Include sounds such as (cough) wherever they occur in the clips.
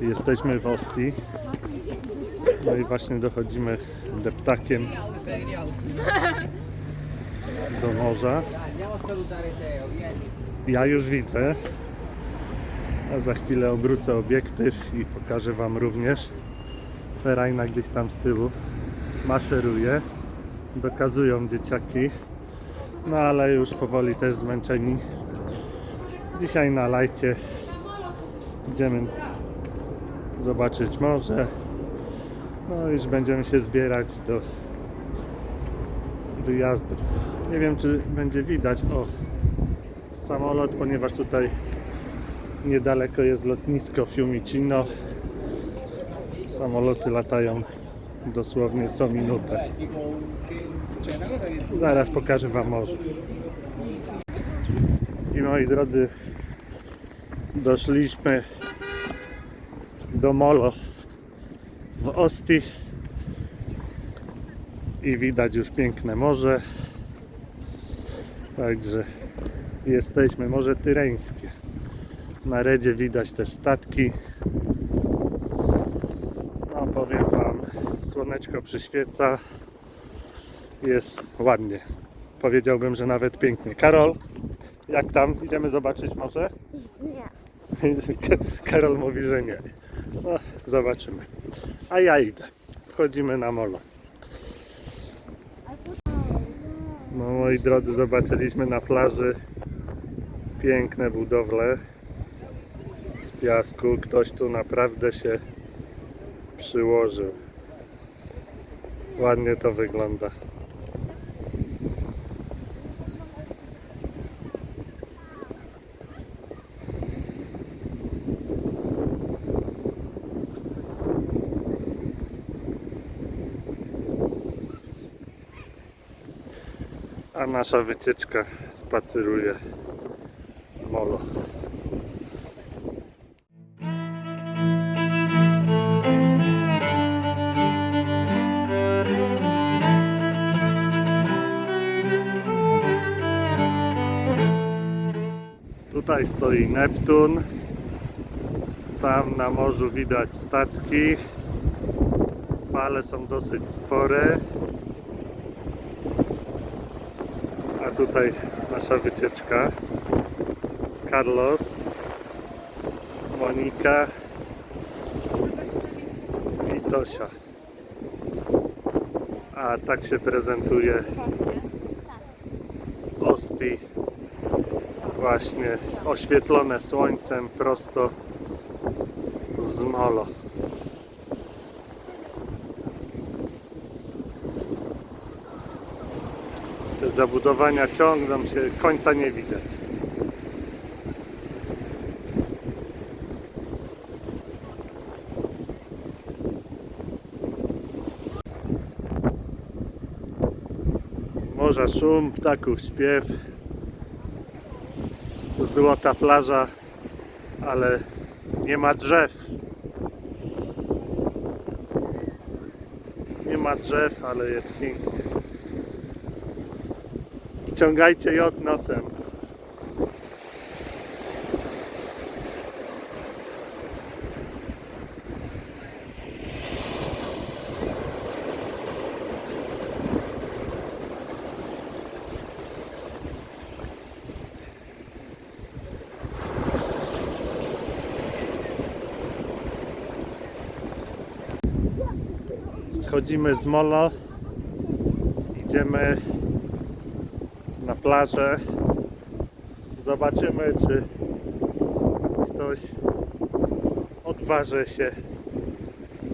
Jesteśmy w Ostii. No i właśnie dochodzimy deptakiem do morza. Ja już widzę. A za chwilę obrócę obiektyw i pokażę Wam również. Ferajna gdzieś tam z tyłu maszeruje. Dokazują dzieciaki. No ale już powoli też zmęczeni. Dzisiaj na lajcie idziemy zobaczyć morze. No już będziemy się zbierać do wyjazdu. Nie wiem czy będzie widać. O, samolot, ponieważ tutaj niedaleko jest lotnisko Fiumicino. Samoloty latają dosłownie co minutę. Zaraz pokażę Wam morze. I moi drodzy, doszliśmy do Molo w Osti i widać już piękne morze. Także jesteśmy, Morze Tyreńskie. Na redzie widać też statki. No powiem Wam, słoneczko przyświeca. Jest ładnie. Powiedziałbym, że nawet pięknie. Karol, jak tam? Idziemy zobaczyć może? Nie. (laughs) Karol mówi, że nie. Zobaczymy. A ja idę. Wchodzimy na molo. No moi drodzy, zobaczyliśmy na plaży piękne budowle z piasku. Ktoś tu naprawdę się przyłożył. Ładnie to wygląda. Nasza wycieczka spaceruje molo. Tutaj stoi Neptun. Tam na morzu widać statki. Fale są dosyć spore. A tutaj nasza wycieczka. Carlos, Monika i Tosia. A tak się prezentuje Osti. Właśnie oświetlone słońcem prosto z molo. Zabudowania ciągną się, końca nie widać. Morza szum, ptaków śpiew, złota plaża, ale nie ma drzew. Nie ma drzew, ale jest pięknie. Wciągajcie jod nosem. Schodzimy z molo. Idziemy na plażę. Zobaczymy, czy ktoś odważy się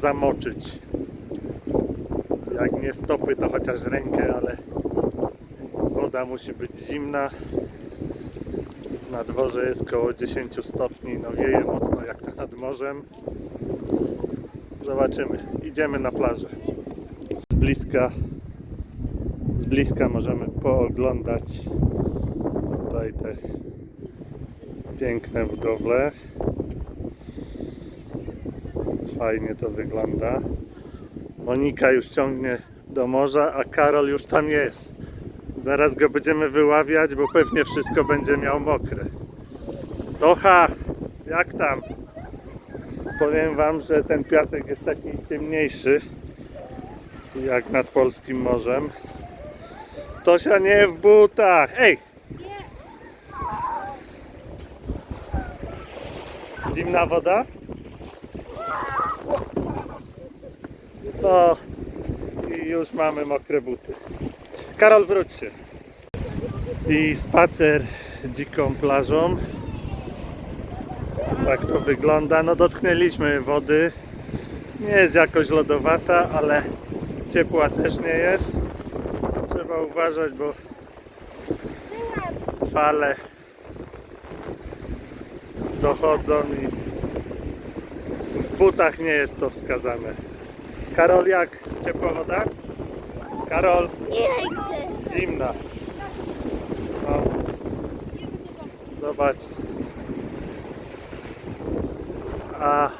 zamoczyć. Jak nie stopy, to chociaż rękę, ale woda musi być zimna. Na dworze jest około 10 stopni, no wieje mocno jak to nad morzem. Zobaczymy. Idziemy na plażę. Z bliska z bliska możemy pooglądać tutaj te piękne budowle. Fajnie to wygląda. Monika już ciągnie do morza, a Karol już tam jest. Zaraz go będziemy wyławiać, bo pewnie wszystko będzie miał mokre. Tocha, jak tam? Powiem wam, że ten piasek jest taki ciemniejszy jak nad polskim morzem. Tosia nie w butach. Ej! Zimna woda? No i już mamy mokre buty. Karol, wróć się. I spacer dziką plażą. Tak to wygląda. No dotknęliśmy wody. Nie jest jakoś lodowata, ale ciepła też nie jest. Trzeba uważać, bo fale dochodzą i w butach nie jest to wskazane. Karol, jak ciepła woda? Karol, zimna. No. Zobaczcie. A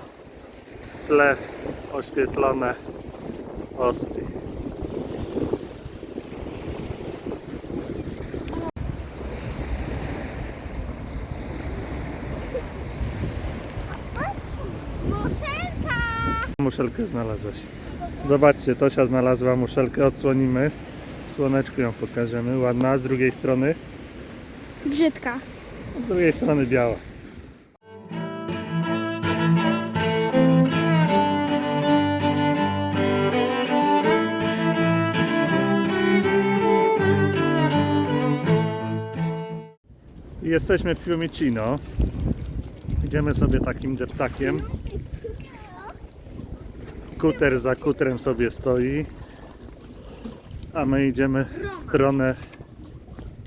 w tle oświetlone osty. Muszelkę znalazłeś. Zobaczcie, Tosia znalazła muszelkę, odsłonimy. W słoneczku ją pokażemy. Ładna, z drugiej strony? Brzydka. Z drugiej strony biała. Jesteśmy w Fiumicino. Idziemy sobie takim deptakiem. Kuter za kutrem sobie stoi. A my idziemy w stronę,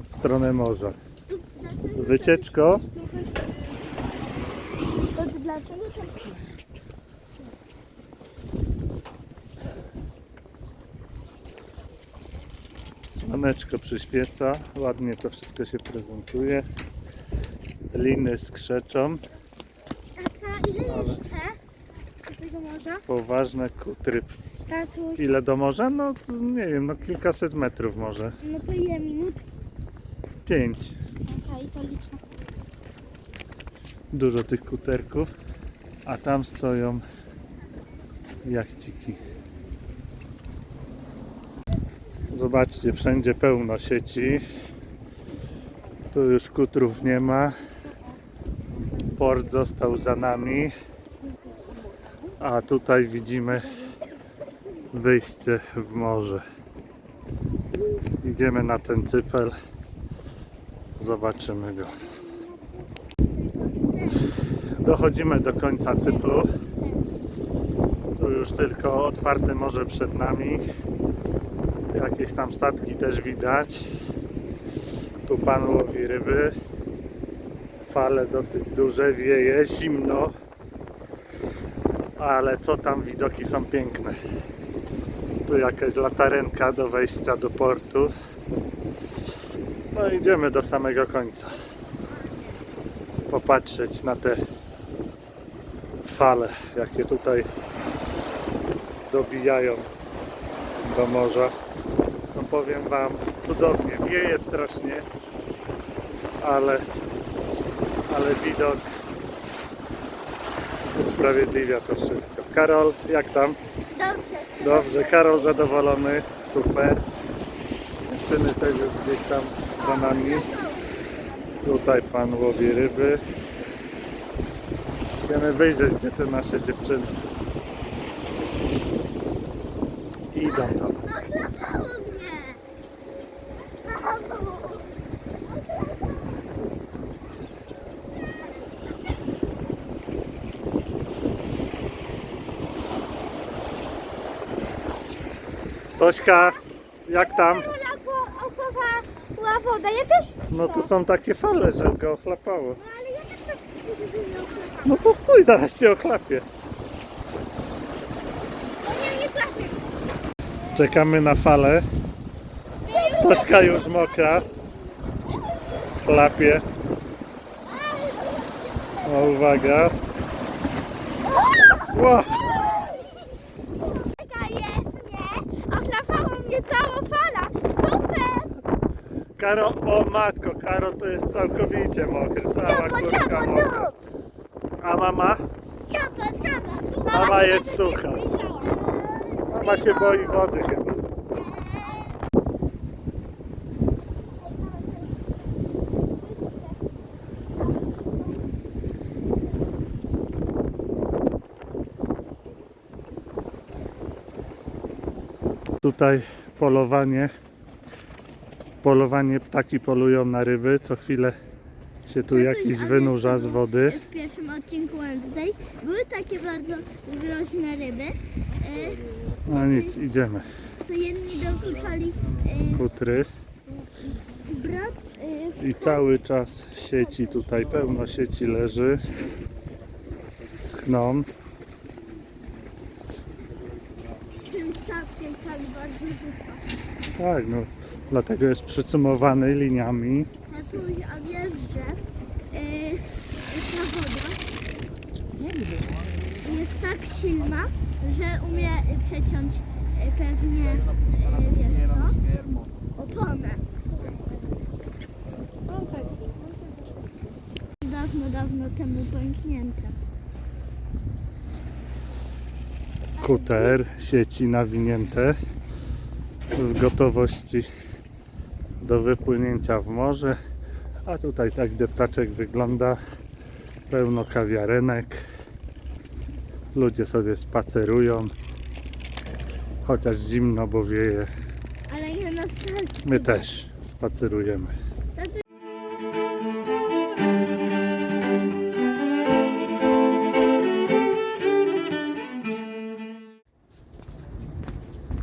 w stronę morza. Wycieczko. Słoneczko przyświeca. Ładnie to wszystko się prezentuje. Liny skrzeczą. Tata, ile jeszcze do morza? Poważne kutry. Tatuś, Ile do morza? No to nie wiem, no kilkaset metrów może. no to ile minut? Pięć. Okej, to liczę. Dużo tych kuterków. A tam stoją jachciki. Zobaczcie, wszędzie pełno sieci. Tu już kutrów nie ma. Port został za nami. A tutaj widzimy wyjście w morze. Idziemy na ten cypel. Zobaczymy go. Dochodzimy do końca cyklu. Tu już tylko otwarte morze przed nami. Jakieś tam statki też widać. Tu pan łowi ryby. Fale dosyć duże, wieje, zimno. Ale co tam widoki są piękne. Tu jakaś latarenka do wejścia do portu. No idziemy do samego końca. Popatrzeć na te fale, jakie tutaj dobijają do morza. No powiem Wam, cudownie, wieje strasznie, ale, ale widok usprawiedliwia to wszystko. Karol, jak tam? Dobrze. Dobrze, Karol zadowolony, super. Dziewczyny też już gdzieś tam za nami. Tutaj pan łowi ryby. Chcemy wyjrzeć, gdzie te nasze dziewczyny. Idą tam. Ochlapało mnie. Tośka, jak tam? Opływała woda, ja też. No to są takie fale, że go ochlapało. No ale ja też tak chcę, żeby mnie ochlapało. No to stój, zaraz cię ochlapie. Nie klapie. Czekamy na falę. Tośka już mokra. Chlapie. O, uwaga. Ło! Taka jest, nie? Cała fala. Super! Karol, o matko, Karol to jest całkowicie mokry, cała Ciapo, kurka ciapo, mokra. tu! A mama? czapa, czapa. Mama się jest nawet nie sucha. zbliżała. Mama się boi wody chyba. Tutaj polowanie. Polowanie, ptaki polują na ryby. Co chwilę się tu jakiś wynurza z wody. W pierwszym odcinku Wednesday były takie bardzo groźne ryby, e, No nic, idziemy. co jedni dokuczali e, Kutry. brat e, I cały czas sieci tutaj, pełno sieci leży. Schną. tym statkiem tak bardzo wysoko. Tak, no. Dlatego jest przycumowany liniami. Tatuś, a wiesz, że e, ta woda jest tak silna, że umie przeciąć e, pewnie, e, wiesz co, oponę. Dawno, dawno temu pęknięte. Kuter, sieci nawinięte w gotowości do wypłynięcia w morze. A tutaj tak deptaczek wygląda. Pełno kawiarenek. Ludzie sobie spacerują. Chociaż zimno, bo wieje. Ale nie na. My też spacerujemy.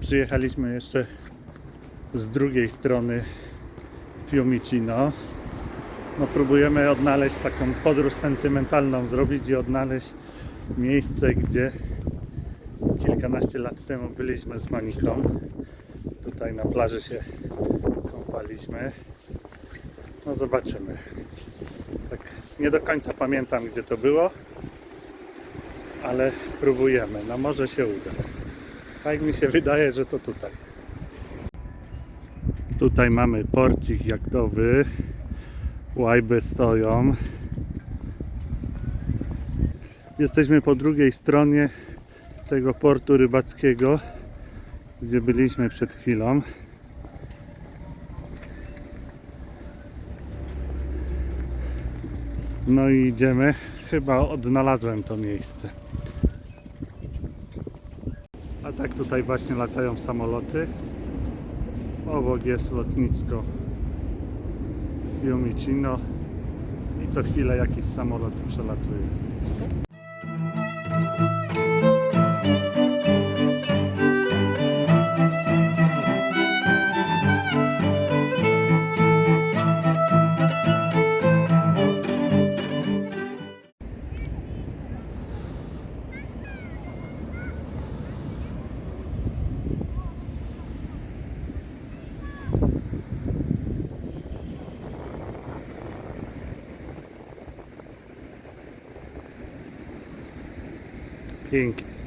Przyjechaliśmy jeszcze z drugiej strony Fiumicino. No, próbujemy odnaleźć taką podróż sentymentalną, zrobić i odnaleźć miejsce, gdzie kilkanaście lat temu byliśmy z Moniką. Tutaj na plaży się kąpaliśmy. No zobaczymy. Tak nie do końca pamiętam, gdzie to było, ale próbujemy. No może się uda. Tak mi się wydaje, że to tutaj. Tutaj mamy porcik jachtowy. Łajby stoją. Jesteśmy po drugiej stronie tego portu rybackiego, gdzie byliśmy przed chwilą. No i idziemy. Chyba odnalazłem to miejsce. A tak tutaj właśnie latają samoloty. Obok jest lotnisko Fiumicino i co chwilę jakiś samolot przelatuje. Pięknie.